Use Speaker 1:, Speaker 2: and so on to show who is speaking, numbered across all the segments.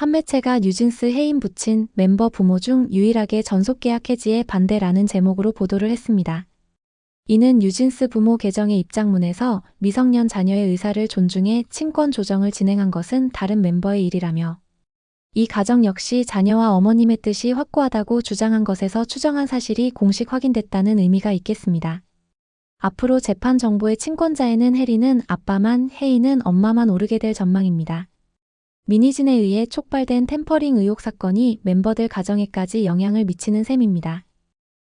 Speaker 1: 한 매체가 뉴진스 해임 붙인 멤버 부모 중 유일하게 전속계약 해지에 반대라는 제목으로 보도를 했습니다. 이는 뉴진스 부모 계정의 입장문에서 미성년 자녀의 의사를 존중해 친권 조정을 진행한 것은 다른 멤버의 일이라며 이 가정 역시 자녀와 어머님의 뜻이 확고하다고 주장한 것에서 추정한 사실이 공식 확인됐다는 의미가 있겠습니다. 앞으로 재판 정보의 친권자에는 해리는 아빠만, 혜인은 엄마만 오르게 될 전망입니다. 미니진에 의해 촉발된 템퍼링 의혹 사건이 멤버들 가정에까지 영향을 미치는 셈입니다.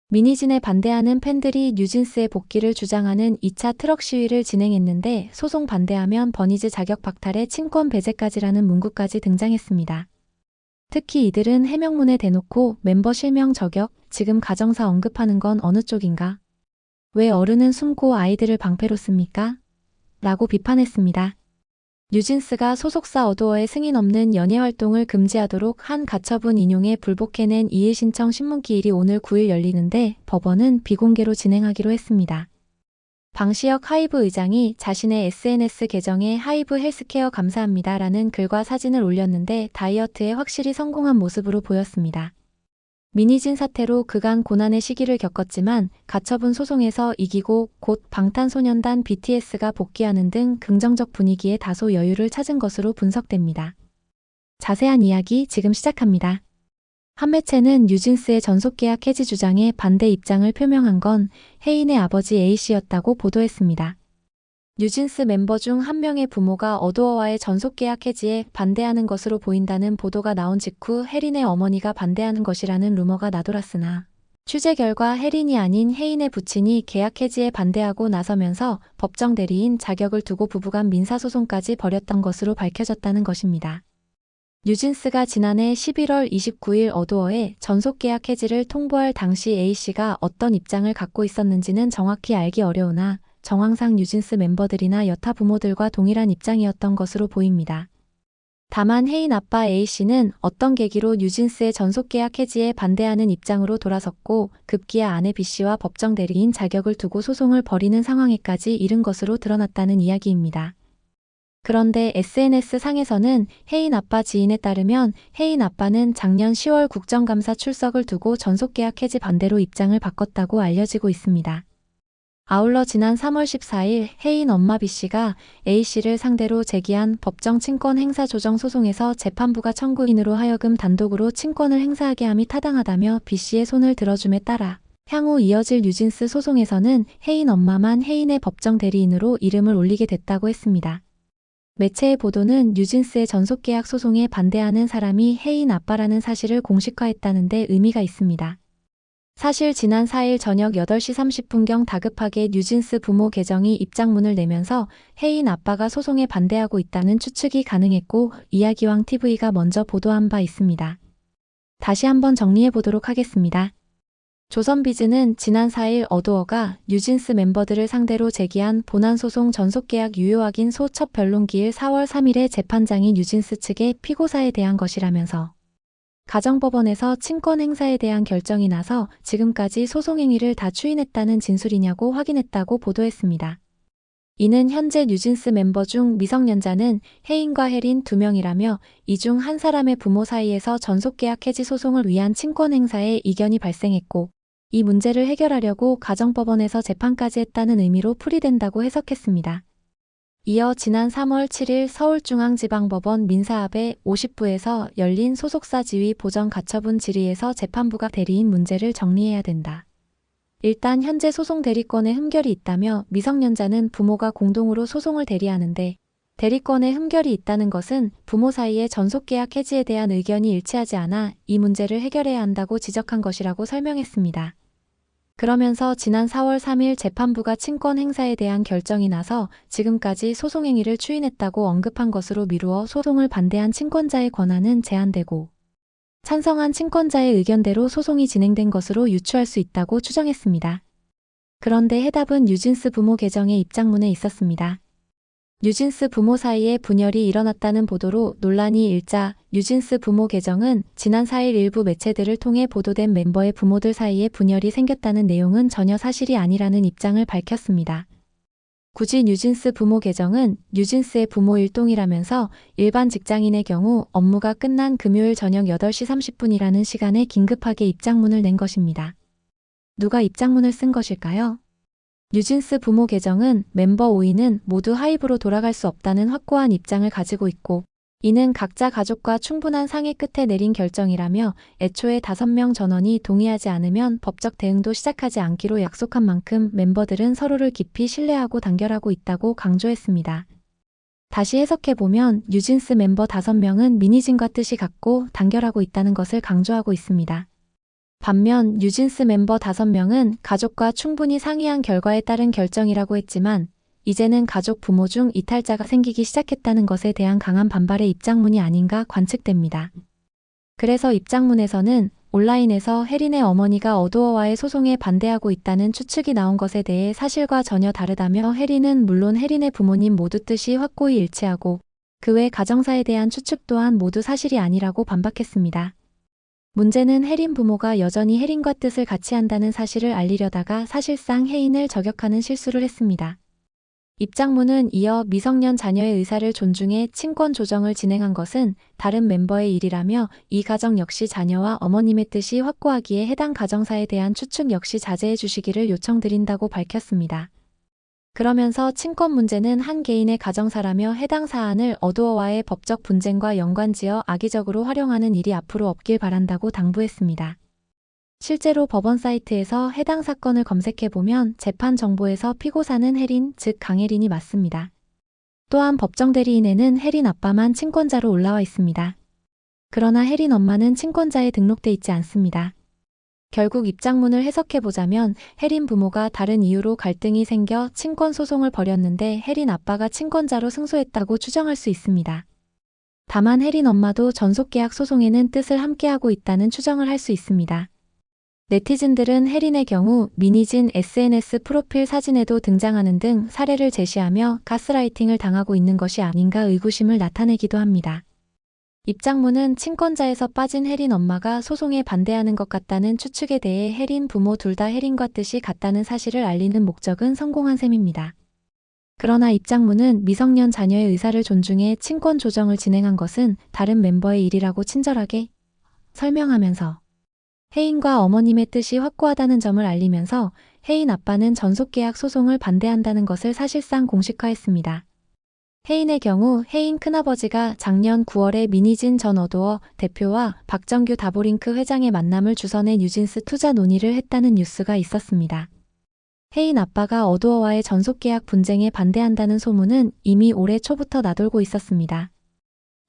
Speaker 1: 미니진에 반대하는 팬들이 뉴진스의 복귀를 주장하는 2차 트럭 시위를 진행했는데 소송 반대하면 버니즈 자격 박탈에 친권 배제까지라는 문구까지 등장했습니다. 특히 이들은 해명문에 대놓고 멤버 실명 저격, 지금 가정사 언급하는 건 어느 쪽인가? 왜 어른은 숨고 아이들을 방패로 씁니까? 라고 비판했습니다. 뉴진스가 소속사 어도어의 승인 없는 연예 활동을 금지하도록 한 가처분 인용에 불복해낸 이의 신청 신문기일이 오늘 9일 열리는데 법원은 비공개로 진행하기로 했습니다. 방시혁 하이브 의장이 자신의 SNS 계정에 하이브 헬스케어 감사합니다 라는 글과 사진을 올렸는데 다이어트에 확실히 성공한 모습으로 보였습니다. 미니진 사태로 그간 고난의 시기를 겪었지만 가처분 소송에서 이기고 곧 방탄소년단 BTS가 복귀하는 등 긍정적 분위기에 다소 여유를 찾은 것으로 분석됩니다. 자세한 이야기 지금 시작합니다. 한 매체는 뉴진스의 전속계약 해지 주장에 반대 입장을 표명한 건 혜인의 아버지 A씨였다고 보도했습니다. 뉴진스 멤버 중 한 명의 부모가 어도어와의 전속계약 해지에 반대하는 것으로 보인다는 보도가 나온 직후 혜린의 어머니가 반대하는 것이라는 루머가 나돌았으나 취재 결과 혜린이 아닌 혜인의 부친이 계약 해지에 반대하고 나서면서 법정 대리인 자격을 두고 부부간 민사소송까지 벌였던 것으로 밝혀졌다는 것입니다. 뉴진스가 지난해 11월 29일 어도어에 전속계약 해지를 통보할 당시 A씨가 어떤 입장을 갖고 있었는지는 정확히 알기 어려우나 정황상 뉴진스 멤버들이나 여타 부모들과 동일한 입장이었던 것으로 보입니다. 다만 혜인 아빠 A씨는 어떤 계기로 뉴진스의 전속계약 해지에 반대하는 입장으로 돌아섰고 급기야 아내 B씨와 법정 대리인 자격을 두고 소송을 벌이는 상황에까지 이른 것으로 드러났다는 이야기입니다. 그런데 SNS 상에서는 혜인 아빠 지인에 따르면 혜인 아빠는 작년 10월 국정감사 출석을 두고 전속계약 해지 반대로 입장을 바꿨다고 알려지고 있습니다. 아울러 지난 3월 14일 혜인 엄마 B씨가 A씨를 상대로 제기한 법정 친권 행사 조정 소송에서 재판부가 청구인으로 하여금 단독으로 친권을 행사하게 함이 타당하다며 B씨의 손을 들어줌에 따라 향후 이어질 뉴진스 소송에서는 혜인 엄마만 혜인의 법정 대리인으로 이름을 올리게 됐다고 했습니다. 매체의 보도는 뉴진스의 전속계약 소송에 반대하는 사람이 혜인 아빠라는 사실을 공식화했다는데 의미가 있습니다. 사실 지난 4일 저녁 8시 30분경 다급하게 뉴진스 부모 계정이 입장문을 내면서 혜인 아빠가 소송에 반대하고 있다는 추측이 가능했고 이야기왕 TV가 먼저 보도한 바 있습니다. 다시 한번 정리해 보도록 하겠습니다. 조선비즈는 지난 4일 어도어가 뉴진스 멤버들을 상대로 제기한 본안소송 전속계약 유효 확인 소 첫 변론기일 4월 3일에 재판장이 뉴진스 측의 피고사에 대한 것이라면서 가정법원에서 친권 행사에 대한 결정이 나서 지금까지 소송 행위를 다 추인했다는 진술이냐고 확인했다고 보도했습니다. 이는 현재 뉴진스 멤버 중 미성년자는 혜인과 혜린 두 명이라며 이 중 한 사람의 부모 사이에서 전속계약 해지 소송을 위한 친권 행사에 이견이 발생했고 이 문제를 해결하려고 가정법원에서 재판까지 했다는 의미로 풀이된다고 해석했습니다. 이어 지난 3월 7일 서울중앙지방법원 민사합의 50부에서 열린 소속사 지위 보정 가처분 질의에서 재판부가 대리인 문제를 정리해야 된다. 일단 현재 소송 대리권에 흠결이 있다며 미성년자는 부모가 공동으로 소송을 대리하는데 대리권에 흠결이 있다는 것은 부모 사이의 전속계약 해지에 대한 의견이 일치하지 않아 이 문제를 해결해야 한다고 지적한 것이라고 설명했습니다. 그러면서 지난 4월 3일 재판부가 친권 행사에 대한 결정이 나서 지금까지 소송 행위를 추인했다고 언급한 것으로 미루어 소송을 반대한 친권자의 권한은 제한되고 찬성한 친권자의 의견대로 소송이 진행된 것으로 유추할 수 있다고 추정했습니다. 그런데 해답은 뉴진스 부모 계정의 입장문에 있었습니다. 뉴진스 부모 사이에 분열이 일어났다는 보도로 논란이 일자 뉴진스 부모 계정은 지난 4일 일부 매체들을 통해 보도된 멤버의 부모들 사이에 분열이 생겼다는 내용은 전혀 사실이 아니라는 입장을 밝혔습니다. 굳이 뉴진스 부모 계정은 뉴진스의 부모 일동이라면서 일반 직장인의 경우 업무가 끝난 금요일 저녁 8시 30분이라는 시간에 긴급하게 입장문을 낸 것입니다. 누가 입장문을 쓴 것일까요? 뉴진스 부모 계정은 멤버 5인은 모두 하이브로 돌아갈 수 없다는 확고한 입장을 가지고 있고 이는 각자 가족과 충분한 상의 끝에 내린 결정이라며 애초에 5명 전원이 동의하지 않으면 법적 대응도 시작하지 않기로 약속한 만큼 멤버들은 서로를 깊이 신뢰하고 단결하고 있다고 강조했습니다. 다시 해석해보면 뉴진스 멤버 5명은 미니진과 뜻이 같고 단결하고 있다는 것을 강조하고 있습니다. 반면 뉴진스 멤버 5명은 가족과 충분히 상의한 결과에 따른 결정이라고 했지만 이제는 가족 부모 중 이탈자가 생기기 시작했다는 것에 대한 강한 반발의 입장문이 아닌가 관측됩니다. 그래서 입장문에서는 온라인에서 혜린의 어머니가 어두어와의 소송에 반대하고 있다는 추측이 나온 것에 대해 사실과 전혀 다르다며 혜린은 물론 혜린의 부모님 모두 뜻이 확고히 일치하고 그 외 가정사에 대한 추측 또한 모두 사실이 아니라고 반박했습니다. 문제는 혜린 부모가 여전히 혜린과 뜻을 같이 한다는 사실을 알리려다가 사실상 혜인을 저격하는 실수를 했습니다. 입장문은 이어 미성년 자녀의 의사를 존중해 친권 조정을 진행한 것은 다른 멤버의 일이라며 이 가정 역시 자녀와 어머님의 뜻이 확고하기에 해당 가정사에 대한 추측 역시 자제해 주시기를 요청드린다고 밝혔습니다. 그러면서 친권 문제는 한 개인의 가정사라며 해당 사안을 어두어와의 법적 분쟁과 연관지어 악의적으로 활용하는 일이 앞으로 없길 바란다고 당부했습니다. 실제로 법원 사이트에서 해당 사건을 검색해보면 재판 정보에서 피고사는 혜린, 즉 강혜린이 맞습니다. 또한 법정 대리인에는 혜린 아빠만 친권자로 올라와 있습니다. 그러나 혜린 엄마는 친권자에 등록돼 있지 않습니다. 결국 입장문을 해석해보자면 혜린 부모가 다른 이유로 갈등이 생겨 친권 소송을 벌였는데 혜린 아빠가 친권자로 승소했다고 추정할 수 있습니다. 다만 혜린 엄마도 전속계약 소송에는 뜻을 함께하고 있다는 추정을 할 수 있습니다. 네티즌들은 혜린의 경우 미니진 SNS 프로필 사진에도 등장하는 등 사례를 제시하며 가스라이팅을 당하고 있는 것이 아닌가 의구심을 나타내기도 합니다. 입장문은 친권자에서 빠진 혜린 엄마가 소송에 반대하는 것 같다는 추측에 대해 혜린 부모 둘 다 혜린과 뜻이 같다는 사실을 알리는 목적은 성공한 셈입니다. 그러나 입장문은 미성년 자녀의 의사를 존중해 친권 조정을 진행한 것은 다른 멤버의 일이라고 친절하게 설명하면서 혜인과 어머님의 뜻이 확고하다는 점을 알리면서 혜인 아빠는 전속계약 소송을 반대한다는 것을 사실상 공식화했습니다. 혜인의 경우 혜인 큰아버지가 작년 9월에 미니진 전 어도어 대표와 박정규 다보링크 회장의 만남을 주선해 뉴진스 투자 논의를 했다는 뉴스가 있었습니다. 혜인 아빠가 어도어와의 전속계약 분쟁에 반대한다는 소문은 이미 올해 초부터 나돌고 있었습니다.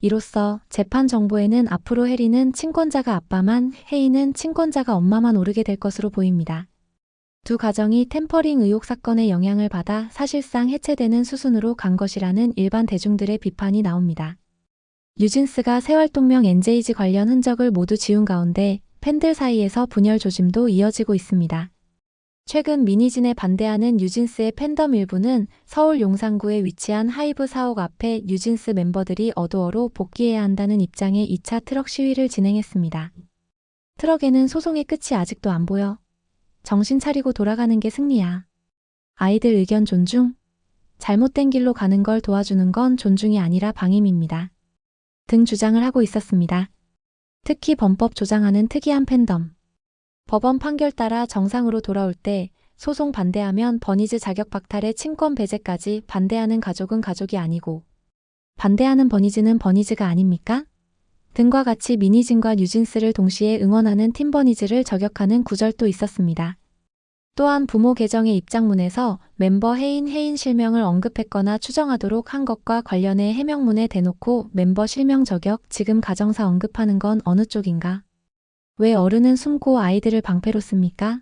Speaker 1: 이로써 재판 정보에는 앞으로 혜리는 친권자가 아빠만, 혜인은 친권자가 엄마만 오르게 될 것으로 보입니다. 두 가정이 템퍼링 의혹 사건의 영향을 받아 사실상 해체되는 수순으로 간 것이라는 일반 대중들의 비판이 나옵니다. 뉴진스가 세월동명 NJG 관련 흔적을 모두 지운 가운데 팬들 사이에서 분열 조짐도 이어지고 있습니다. 최근 미니진에 반대하는 뉴진스의 팬덤 일부는 서울 용산구에 위치한 하이브 사옥 앞에 뉴진스 멤버들이 어두어로 복귀해야 한다는 입장의 2차 트럭 시위를 진행했습니다. 트럭에는 소송의 끝이 아직도 안 보여. 정신 차리고 돌아가는 게 승리야. 아이들 의견 존중. 잘못된 길로 가는 걸 도와주는 건 존중이 아니라 방임입니다. 등 주장을 하고 있었습니다. 특히 범법 조장하는 특이한 팬덤. 법원 판결 따라 정상으로 돌아올 때 소송 반대하면 버니즈 자격 박탈의 친권 배제까지 반대하는 가족은 가족이 아니고 반대하는 버니즈는 버니즈가 아닙니까? 등과 같이 미니진과 뉴진스를 동시에 응원하는 팀버니즈를 저격하는 구절도 있었습니다. 또한 부모 계정의 입장문에서 멤버 해인 해인 실명을 언급했거나 추정하도록 한 것과 관련해 해명문에 대놓고 멤버 실명 저격 지금 가정사 언급하는 건 어느 쪽인가? 왜 어른은 숨고 아이들을 방패로 씁니까?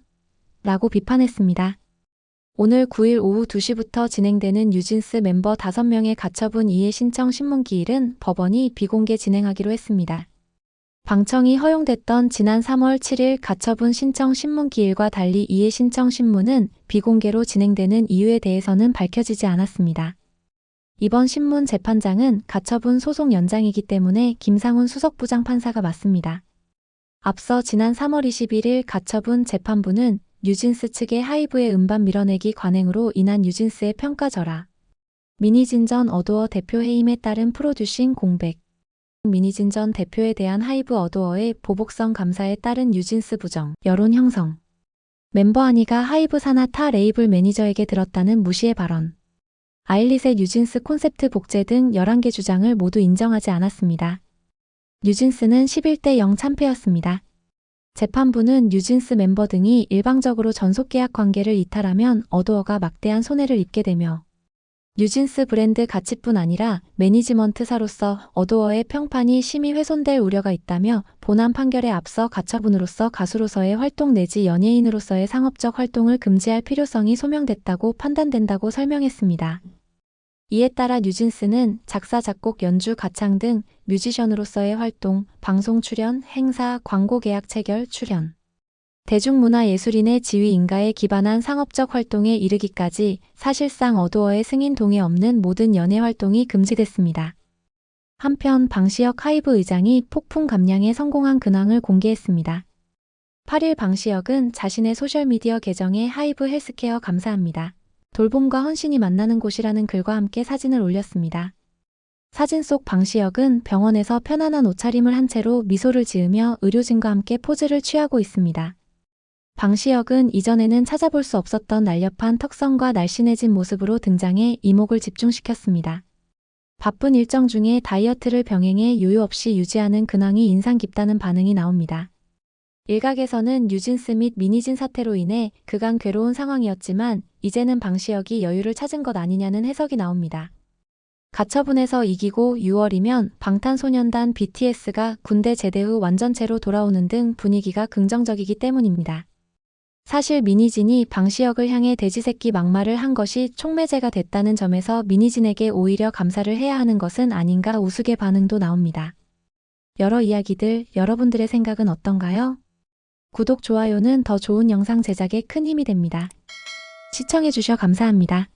Speaker 1: 라고 비판했습니다. 오늘 9일 오후 2시부터 진행되는 뉴진스 멤버 5명의 가처분 이해 신청 신문기일은 법원이 비공개 진행하기로 했습니다. 방청이 허용됐던 지난 3월 7일 가처분 신청 신문기일과 달리 이해 신청 신문은 비공개로 진행되는 이유에 대해서는 밝혀지지 않았습니다. 이번 신문 재판장은 가처분 소송 연장이기 때문에 김상훈 수석부장 판사가 맡습니다. 앞서 지난 3월 21일 가처분 재판부는 뉴진스 측의 하이브의 음반 밀어내기 관행으로 인한 뉴진스의 평가 절하. 미니진전 어두어 대표 해임에 따른 프로듀싱 공백. 미니진전 대표에 대한 하이브 어두어의 보복성 감사에 따른 뉴진스 부정, 여론 형성. 멤버 한이가 하이브 산하 타 레이블 매니저에게 들었다는 무시의 발언. 아일릿의 뉴진스 콘셉트 복제 등 11개 주장을 모두 인정하지 않았습니다. 뉴진스는 11대 0 참패였습니다. 재판부는 뉴진스 멤버 등이 일방적으로 전속계약 관계를 이탈하면 어두어가 막대한 손해를 입게 되며 뉴진스 브랜드 가치뿐 아니라 매니지먼트사로서 어두어의 평판이 심히 훼손될 우려가 있다며 본안 판결에 앞서 가처분으로서 가수로서의 활동 내지 연예인으로서의 상업적 활동을 금지할 필요성이 소명됐다고 판단된다고 설명했습니다. 이에 따라 뉴진스는 작사, 작곡, 연주, 가창 등 뮤지션으로서의 활동, 방송 출연, 행사, 광고 계약 체결, 출연, 대중문화예술인의 지위 인가에 기반한 상업적 활동에 이르기까지 사실상 어두어의 승인 동의 없는 모든 연예 활동이 금지됐습니다. 한편 방시혁 하이브 의장이 폭풍 감량에 성공한 근황을 공개했습니다. 8일 방시혁은 자신의 소셜미디어 계정에 하이브 헬스케어 감사합니다. 돌봄과 헌신이 만나는 곳이라는 글과 함께 사진을 올렸습니다. 사진 속 방시혁은 병원에서 편안한 옷차림을 한 채로 미소를 지으며 의료진과 함께 포즈를 취하고 있습니다. 방시혁은 이전에는 찾아볼 수 없었던 날렵한 턱선과 날씬해진 모습으로 등장해 이목을 집중시켰습니다. 바쁜 일정 중에 다이어트를 병행해 요요 없이 유지하는 근황이 인상 깊다는 반응이 나옵니다. 일각에서는 뉴진스 및 미니진 사태로 인해 그간 괴로운 상황이었지만 이제는 방시혁이 여유를 찾은 것 아니냐는 해석이 나옵니다. 가처분에서 이기고 6월이면 방탄소년단 BTS가 군대 제대 후 완전체로 돌아오는 등 분위기가 긍정적이기 때문입니다. 사실 미니진이 방시혁을 향해 돼지새끼 막말을 한 것이 촉매제가 됐다는 점에서 미니진에게 오히려 감사를 해야 하는 것은 아닌가 우스개 반응도 나옵니다. 여러 이야기들 여러분들의 생각은 어떤가요? 구독, 좋아요는 더 좋은 영상 제작에 큰 힘이 됩니다. 시청해주셔 감사합니다.